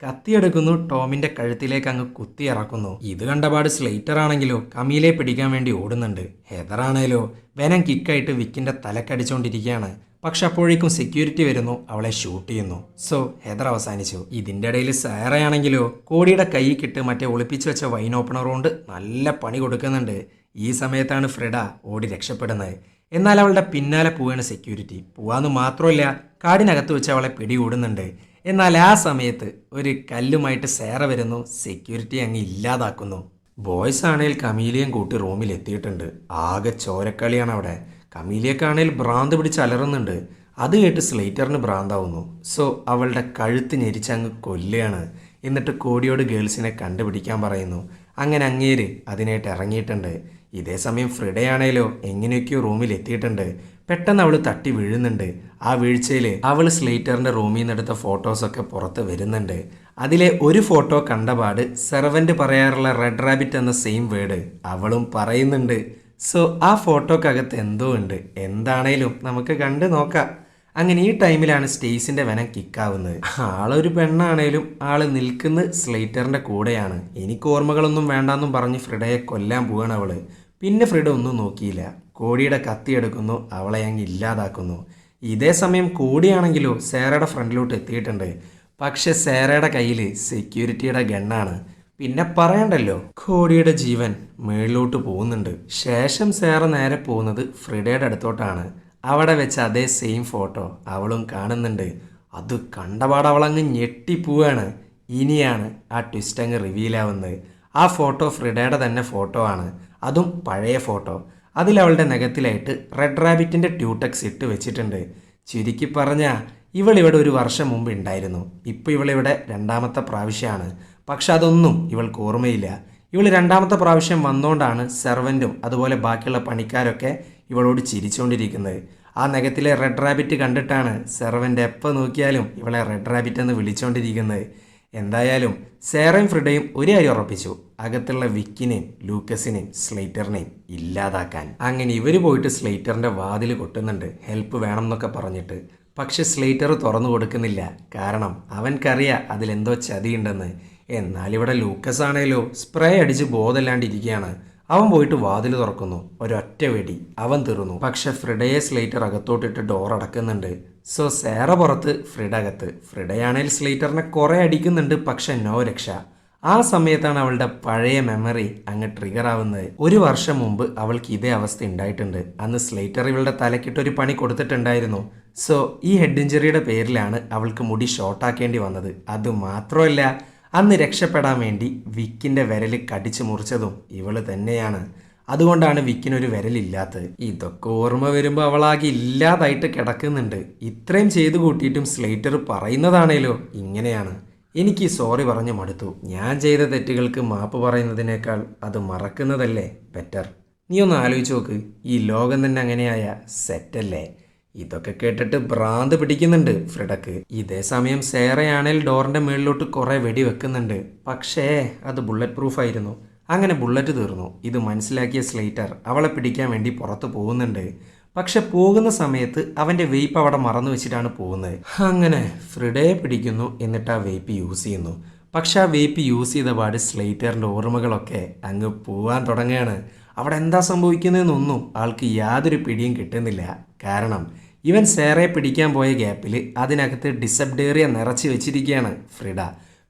കത്തിയെടുക്കുന്നു ടോമിന്റെ കഴുത്തിലേക്ക് അങ്ങ് കുത്തി ഇറക്കുന്നു. ഇത് കണ്ടപാട് സ്ലേറ്റർ ആണെങ്കിലോ കമീലെ പിടിക്കാൻ വേണ്ടി ഓടുന്നുണ്ട്. ഹെദർ ആണേലോ വെനം കിക്കായിട്ട് വിക്കിന്റെ തലക്കടിച്ചുകൊണ്ടിരിക്കുകയാണ് പക്ഷെ അപ്പോഴേക്കും സെക്യൂരിറ്റി വരുന്നു അവളെ ഷൂട്ട് ചെയ്യുന്നു. സോ ഹെദർ അവസാനിച്ചു. ഇതിന്റെ ഇടയിൽ സാറയാണെങ്കിലോ കോടിയുടെ കൈ കിട്ട് മറ്റേ ഒളിപ്പിച്ചു വെച്ച വൈൻ ഓപ്പണർ കൊണ്ട് നല്ല പണി കൊടുക്കുന്നുണ്ട്. ഈ സമയത്താണ് ഫ്രെഡ ഓടി രക്ഷപ്പെടുന്നത്. എന്നാൽ അവളുടെ പിന്നാലെ പോവുകയാണ് സെക്യൂരിറ്റി പോവാന്ന് മാത്രമല്ല കാടിനകത്ത് വെച്ച് അവളെ പിടികൂടുന്നുണ്ട്. എന്നാൽ ആ സമയത്ത് ഒരു കല്ലുമായിട്ട് സേറ വരുന്നു. സെക്യൂരിറ്റി അങ്ങ് ഇല്ലാതാക്കുന്നു. ബോയ്സ് ആണെങ്കിൽ കമീലിയും കൂട്ടി റൂമിൽ എത്തിയിട്ടുണ്ട്. ആകെ ചോരക്കളിയാണ് അവിടെ. കമീലിയക്കാണെങ്കിൽ ഭ്രാന്ത് പിടിച്ച് അലറുന്നുണ്ട്. അത് കേട്ട് സ്ലേറ്ററിന് ഭ്രാന്താവുന്നു. സോ അവളുടെ കഴുത്ത് ഞെരിച്ച് അങ്ങ് കൊല്ലുകയാണ്. എന്നിട്ട് കോടിയോട് ഗേൾസിനെ കണ്ടുപിടിക്കാൻ പറയുന്നു. അങ്ങനെ അങ്ങേര് അതിനായിട്ട് ഇറങ്ങിയിട്ടുണ്ട്. ഇതേ സമയം ഫ്രിഡയാണേലോ എങ്ങനെയൊക്കെയോ റൂമിൽ എത്തിയിട്ടുണ്ട്. പെട്ടെന്ന് അവൾ തട്ടി വീഴുന്നുണ്ട്. ആ വീഴ്ചയിൽ അവൾ സ്ലേറ്ററിന്റെ റൂമിൽ നിന്ന് എടുത്ത ഫോട്ടോസൊക്കെ പുറത്ത് വരുന്നുണ്ട്. അതിലെ ഒരു ഫോട്ടോ കണ്ടപാട് സെർവന്റ് പറയാറുള്ള റെഡ് റാബിറ്റ് എന്ന സെയിം വേർഡ് അവളും പറയുന്നുണ്ട്. സോ ആ ഫോട്ടോക്കകത്ത് എന്തോ ഉണ്ട്. എന്താണേലും നമുക്ക് കണ്ടു നോക്കാം. അങ്ങനെ ഈ ടൈമിലാണ് സ്റ്റേസിന്റെ വനം കിക്കാവുന്നത് ആളൊരു പെണ്ണാണേലും ആൾ നിൽക്കുന്ന സ്ലേറ്ററിന്റെ കൂടെയാണ്. എനിക്ക് ഓർമ്മകളൊന്നും വേണ്ടാന്നും പറഞ്ഞ് ഫ്രിഡയെ കൊല്ലാൻ പോവാണ് അവൾ. പിന്നെ ഫ്രിഡ് ഒന്നും നോക്കിയില്ല. കോടിയുടെ കത്തി എടുക്കുന്നു അവളെ അങ്ങ് ഇല്ലാതാക്കുന്നു. ഇതേ സമയം കോടിയാണെങ്കിലോ സേറയുടെ ഫ്രണ്ടിലോട്ട് എത്തിയിട്ടുണ്ട്. പക്ഷെ സേറയുടെ കയ്യിൽ സെക്യൂരിറ്റിയുടെ ഗണ്ണാണ്. പിന്നെ പറയണ്ടല്ലോ കോടിയുടെ ജീവൻ മേളിലോട്ട് പോകുന്നുണ്ട്. ശേഷം സേറ നേരെ പോകുന്നത് ഫ്രിഡയുടെ അടുത്തോട്ടാണ്. അവിടെ വെച്ച് അതേ സെയിം ഫോട്ടോ അവളും കാണുന്നുണ്ട്. അത് കണ്ടപാട് അവളങ്ങ് ഞെട്ടിപ്പോവാണ്. ഇനിയാണ് ആ ട്വിസ്റ്റ് അങ്ങ് റിവീലാവുന്നത് ആ ഫോട്ടോ ഫ്രിഡയുടെ തന്നെ ഫോട്ടോ ആണ്. അതും പഴയ ഫോട്ടോ. അതിൽ അവളുടെ നഖത്തിലായിട്ട് റെഡ് റാബിറ്റിന്റെ ട്യൂടെക്സ് ഇട്ട് വെച്ചിട്ടുണ്ട്. ചുരുക്കി പറഞ്ഞാൽ ഇവളിവിടെ ഒരു വർഷം മുമ്പ് ഉണ്ടായിരുന്നു. ഇപ്പോൾ ഇവളിവിടെ രണ്ടാമത്തെ പ്രാവശ്യമാണ് പക്ഷെ അതൊന്നും ഇവൾക്ക് ഓർമ്മയില്ല. ഇവൾ രണ്ടാമത്തെ പ്രാവശ്യം വന്നുകൊണ്ടാണ് സെർവന്റും അതുപോലെ ബാക്കിയുള്ള പണിക്കാരൊക്കെ ഇവളോട് ചിരിച്ചുകൊണ്ടിരിക്കുന്നത് ആ നഖത്തിലെ റെഡ് റാബിറ്റ് കണ്ടിട്ടാണ് സെർവന്റ് എപ്പോൾ നോക്കിയാലും ഇവളെ റെഡ് റാബിറ്റ് എന്ന് വിളിച്ചുകൊണ്ടിരിക്കുന്നത് എന്തായാലും സേറയും ഫ്രിഡയും ഒരു കാര്യം ഉറപ്പിച്ചു. അകത്തുള്ള വിക്കിനെയും ലൂക്കസിനെയും സ്ലേറ്ററിനെയും ഇല്ലാതാക്കാൻ. അങ്ങനെ ഇവർ പോയിട്ട് സ്ലൈറ്ററിന്റെ വാതിൽ കൊട്ടുന്നുണ്ട്. ഹെൽപ്പ് വേണം എന്നൊക്കെ പറഞ്ഞിട്ട്. പക്ഷെ സ്ലേറ്റർ തുറന്നു കൊടുക്കുന്നില്ല. കാരണം അവൻക്കറിയാം അതിലെന്തോ ചതിയുണ്ടെന്ന്. എന്നാൽ ഇവിടെ ലൂക്കസ് ആണേലോ സ്പ്രേ അടിച്ച് ബോധമില്ലാണ്ടിരിക്കുകയാണ്. അവൻ പോയിട്ട് വാതിൽ തുറക്കുന്നു. ഒരൊറ്റ വെടി. അവൻ തീർന്നു. പക്ഷെ ഫ്രിഡയെ സ്ലേറ്റർ അകത്തോട്ടിട്ട് ഡോർ അടക്കുന്നുണ്ട് സോ സേറ പുറത്ത് ഫ്രിഡ അകത്ത്. ഫ്രിഡയാണേൽ സ്ലേറ്ററിനെ കുറെ അടിക്കുന്നുണ്ട് പക്ഷെ നോ രക്ഷ. ആ സമയത്താണ് അവളുടെ പഴയ മെമ്മറി അങ്ങ് ട്രിഗർ ആവുന്നത്. ഒരു വർഷം മുമ്പ് അവൾക്ക് ഇതേ അവസ്ഥ ഉണ്ടായിട്ടുണ്ട്. അന്ന് സ്ലേറ്റർ ഇവളുടെ തലക്കിട്ട് ഒരു പണി കൊടുത്തിട്ടുണ്ടായിരുന്നു. സോ ഈ ഹെഡ് ഇഞ്ചറിയുടെ പേരിലാണ് അവൾക്ക് മുടി ഷോർട്ടാക്കേണ്ടി വന്നത്. അത് മാത്രമല്ല അന്ന് രക്ഷപ്പെടാൻ വേണ്ടി വിക്കിന്റെ വിരൽ കടിച്ചു മുറിച്ചതും ഇവൾ തന്നെയാണ്. അതുകൊണ്ടാണ് വിക്കിനൊരു വിരലില്ലാത്തത്. ഇതൊക്കെ ഓർമ്മ വരുമ്പോൾ അവളാകെ ഇല്ലാതായിട്ട് കിടക്കുന്നുണ്ട്. ഇത്രയും ചെയ്തു കൂട്ടിയിട്ടും സ്ലേറ്റർ പറയുന്നതാണേലോ? ഇങ്ങനെയാണ്. എനിക്ക് സോറി പറഞ്ഞു മടുത്തു. ഞാൻ ചെയ്ത തെറ്റുകൾക്ക് മാപ്പ് പറയുന്നതിനേക്കാൾ അത് മറക്കുന്നതല്ലേ ബെറ്റർ? നീ ഒന്ന് ആലോചിച്ച് നോക്ക്. ഈ ലോകം തന്നെ അങ്ങനെയായ സെറ്റല്ലേ? ഇതൊക്കെ കേട്ടിട്ട് ഭ്രാന്ത് പിടിക്കുന്നുണ്ട് ഫ്രിഡക്ക്. ഇതേ സമയം സേറയാണേൽ ഡോറിന്റെ മുകളിലോട്ട് കുറേ വെടി വെക്കുന്നുണ്ട് പക്ഷേ അത് ബുള്ളറ്റ് പ്രൂഫ് ആയിരുന്നു അങ്ങനെ ബുള്ളറ്റ് തീർന്നു. ഇത് മനസ്സിലാക്കിയ സ്ലേറ്റർ അവളെ പിടിക്കാൻ വേണ്ടി പുറത്ത് പോകുന്നുണ്ട്. പക്ഷെ പോകുന്ന സമയത്ത് അവന്റെ വെയ്പ്പ് അവിടെ മറന്നു വെച്ചിട്ടാണ് പോകുന്നത്. അങ്ങനെ ഫ്രിഡയെ പിടിക്കുന്നു എന്നിട്ട് ആ വെയ്പ്പ് യൂസ് ചെയ്യുന്നു. പക്ഷെ ആ വെയ്പ്പ് യൂസ് ചെയ്ത പാട് സ്ലേറ്ററിന്റെ ഓർമ്മകളൊക്കെ അങ്ങ് പോവാൻ തുടങ്ങുകയാണ്. അവിടെ എന്താ സംഭവിക്കുന്നതെന്നൊന്നും ആൾക്ക് യാതൊരു പിടിയും കിട്ടുന്നില്ല. കാരണം ഇവൻ സേറയെ പിടിക്കാൻ പോയ ഗ്യാപ്പിൽ അതിനകത്ത് ഡിസബ്ഡേറിയ നിറച്ച് വെച്ചിരിക്കുകയാണ് ഫ്രിഡ.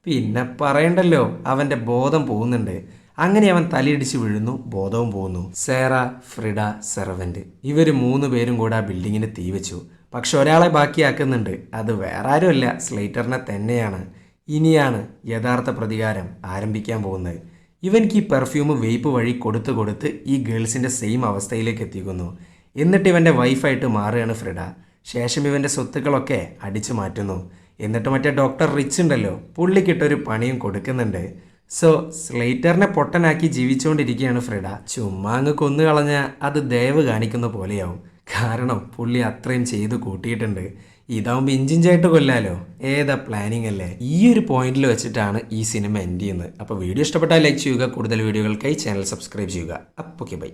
പിന്നെ പറയണ്ടല്ലോ അവന്റെ ബോധം പോകുന്നുണ്ട്. അങ്ങനെ അവൻ തലയിടിച്ച് വീഴുന്നു ബോധവും പോകുന്നു. സേറ ഫ്രിഡ സെർവന്റ് ഇവർ മൂന്ന് പേരും കൂടെ ആ ബിൽഡിങ്ങിന് തീ വെച്ചു. പക്ഷെ ഒരാളെ ബാക്കിയാക്കുന്നുണ്ട്. അത് വേറെ ആരുമല്ല സ്ലേറ്ററിനെ തന്നെയാണ്. ഇനിയാണ് യഥാർത്ഥ പ്രതികാരം ആരംഭിക്കാൻ പോകുന്നത്. ഇവൻക്ക് ഈ പെർഫ്യൂം വെയ്പ്പ് വഴി കൊടുത്ത് കൊടുത്ത് ഈ ഗേൾസിന്റെ സെയിം അവസ്ഥയിലേക്ക് എത്തിക്കുന്നു. എന്നിട്ട് ഇവന്റെ വൈഫായിട്ട് മാറുകയാണ് ഫ്രിഡ. ശേഷം ഇവന്റെ സ്വത്തുക്കളൊക്കെ അടിച്ചു മാറ്റുന്നു. എന്നിട്ട് മറ്റേ ഡോക്ടർ റിച്ച് ഉണ്ടല്ലോ പുള്ളിക്കിട്ടൊരു പണിയും കൊടുക്കുന്നുണ്ട്. സോ സ്ലേറ്ററിനെ പൊട്ടനാക്കി ജീവിച്ചുകൊണ്ടിരിക്കുകയാണ് ഫ്രിഡ. ചുമ്മാ അങ്ങ് കൊന്നു കളഞ്ഞ അത് ദയവ് കാണിക്കുന്ന പോലെയാവും. കാരണം പുള്ളി അത്രയും ചെയ്ത് കൂട്ടിയിട്ടുണ്ട്. ഇതാവുമ്പോൾ ഇഞ്ചിഞ്ചായിട്ട് കൊല്ലാലോ? ഏതാ പ്ലാനിങ് അല്ലേ? ഈ ഒരു പോയിന്റിൽ വെച്ചിട്ടാണ് ഈ സിനിമ എൻഡ് ചെയ്യുന്നത്. അപ്പോൾ വീഡിയോ ഇഷ്ടപ്പെട്ടാൽ ലൈക്ക് ചെയ്യുക. കൂടുതൽ വീഡിയോകൾക്കായി ചാനൽ സബ്സ്ക്രൈബ് ചെയ്യുക. അപ്പോൾ ബൈ